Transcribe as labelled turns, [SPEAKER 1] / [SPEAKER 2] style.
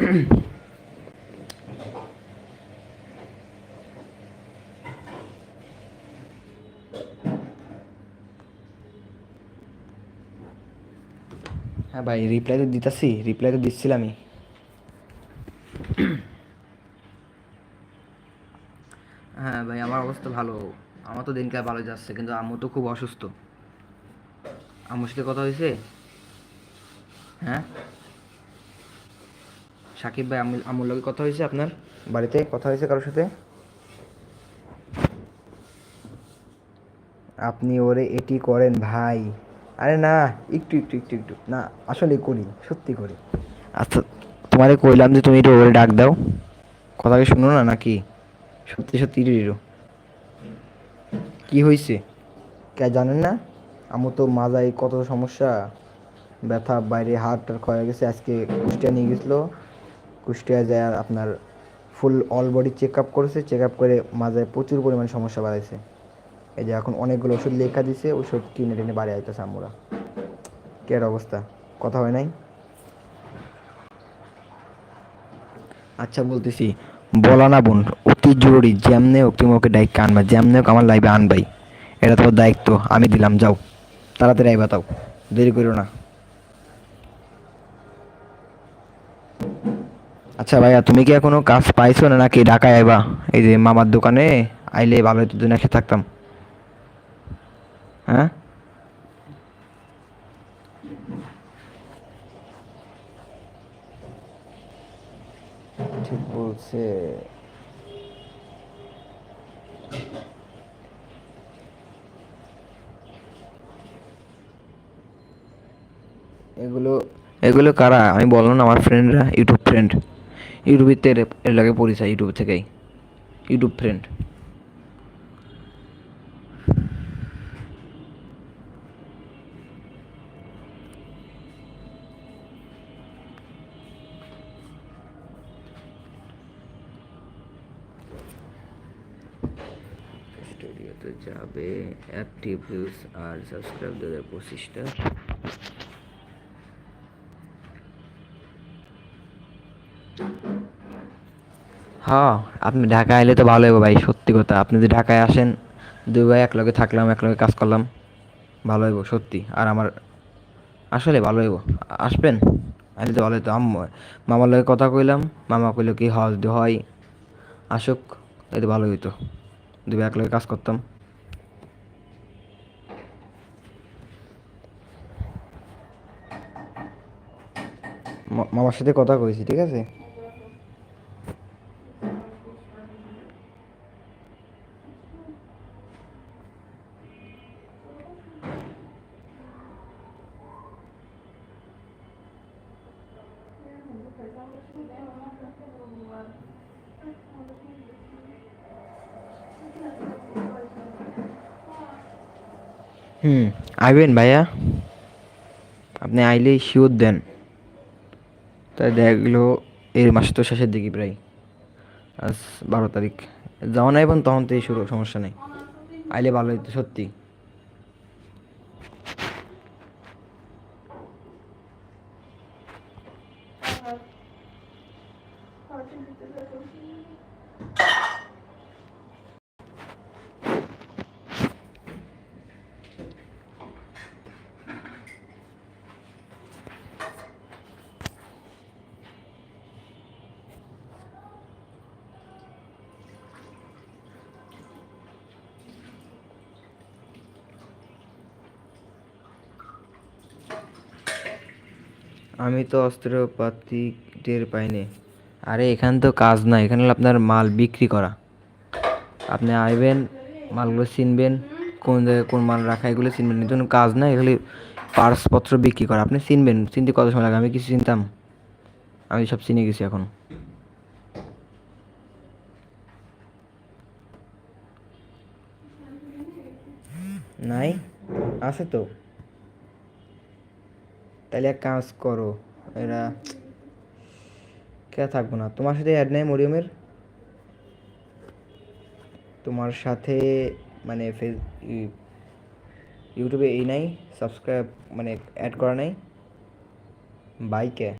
[SPEAKER 1] হ্যাঁ ভাই রিপ্লাই তো দিতেছি রিপ্লাই তো দিচ্ছিলামই হ্যাঁ ভাই, আমার অবস্থা ভালো। আমার তো দিনকাল ভালো যাচ্ছে, কিন্তু আম্মু তো খুব অসুস্থ। আম্মুর সাথে কথা হয়েছে? হ্যাঁ? সাকিব ভাই আম্মুর লগে কথা হয়েছে আপনার বাড়িতে? কথা হয়েছে কারোর সাথে? আপনি ওরে এটি করেন ভাই। আরে না, একটু একটু একটু একটু। না আসলে করি, সত্যি করি। আচ্ছা তোমারে কইলাম যে তুমি একটু ওরে ডাক দাও। কথা কি শুনো না, নাকি? সত্যি সত্যি রিরো কি হয়েছে কে জানেন না? আমার তো মাজায় কত সমস্যা। ব্যথা, বাইরে হাড় টাড় ক্ষয় গেছে, আজকে কুষ্টিয়া নিয়ে গেছিল। কুষ্টিয়া যায় আপনার full all body check up করেছে চেক আপ করে মাজায় প্রচুর পরিমাণ সমস্যা বাড়াইছে। এই যে এখন অনেকগুলো ওষুধ লেখা দিছে, ওষুধ কিনে টেনে বাড়ি আইতেছে আমরা কে আর অবস্থা? কথা হয় নাই? আচ্ছা বলতেছি, বলা না বোন, অতি জরুরি যেমনে হোক তুমি ওকে দায়িত্ব আনবা, যেমনে হোক আমার লাইভে আনবাই। এটা তোমার দায়িত্ব, আমি দিলাম, যাও। তাড়াতাড়ি আইবা তাও, দেরি করো না। আচ্ছা ভাইয়া, তুমি কি এখনও কাজ পাইছো না নাকি? ঢাকায় আইবা। এই যে মামার দোকানে আইলে ভালো হতো দুদিন একসাথে থাকতাম। হ্যাঁ? ঠিক বলছে। এগুলো এগুলো কারা? আমি বললাম আমার ফ্রেন্ডরা ইউটিউব ফ্রেন্ড ইউটিউবিতে এর- লাগে পরিচয়, ইউটিউব থেকেই। ইউটিউব ফ্রেন্ড স্টুডিওতে যাবে অ্যাক্টিভ ভিউজ আর সাবস্ক্রাইব দু হাজার পঁচিশটা। হ্যাঁ আপনি ঢাকায় এলে তো ভালো হবে ভাই, সত্যি কথা। আপনি যদি ঢাকায় আসেন, দুই ভাই এক লগে থাকলাম, এক লগে কাজ করলাম, ভালো হইব, সত্যি। আর আমার আসলে ভালো হইব। আসবেন? আসলে তো ভালো হইতো। আম্মু, মামার লগে কথা কইলাম, মামা কইলো কি যদি হয়, আসুক তাই তো ভালো হইতো। দুই ভাই এক লগে কাজ করতাম। মামার সাথে কথা কইছি ঠিক আছে? হুম আইবেন ভাইয়া। আপনি আইলেই শিওর দেন। তাই দেখল এর মাস তো শেষের দিকে প্রায়। আজ বারো তারিখ। যাওয়া নাই এবং তখন তো এই শুরু, সমস্যা নেই। আইলে ভালো হইতো, সত্যি। আমি তো অস্ত্রপাতি টের পাইনি। আরে, এখানে তো কাজ না এখানে আপনার মাল বিক্রি করা। আপনি আইবেন, মালগুলো চিনবেন, কোন জায়গায় কোন মাল রাখা, এগুলো চিনবেন। এর জন্য কাজ না এগুলি পার্সপত্র বিক্রি করা। আপনি চিনবেন, চিনতে কত সময় লাগে? আমি কিছু চিনতাম। আমি সব চিনে গেছি এখন। নাই? আছে তো। তাহলে এক কাজ করো, এরা কে থাকব না। তোমার সাথে অ্যাড নেই মরিয়মের? তোমার সাথে মানে ফেস ইউটিউবে এই নাই সাবস্ক্রাইব মানে অ্যাড করা নাই? বাইকে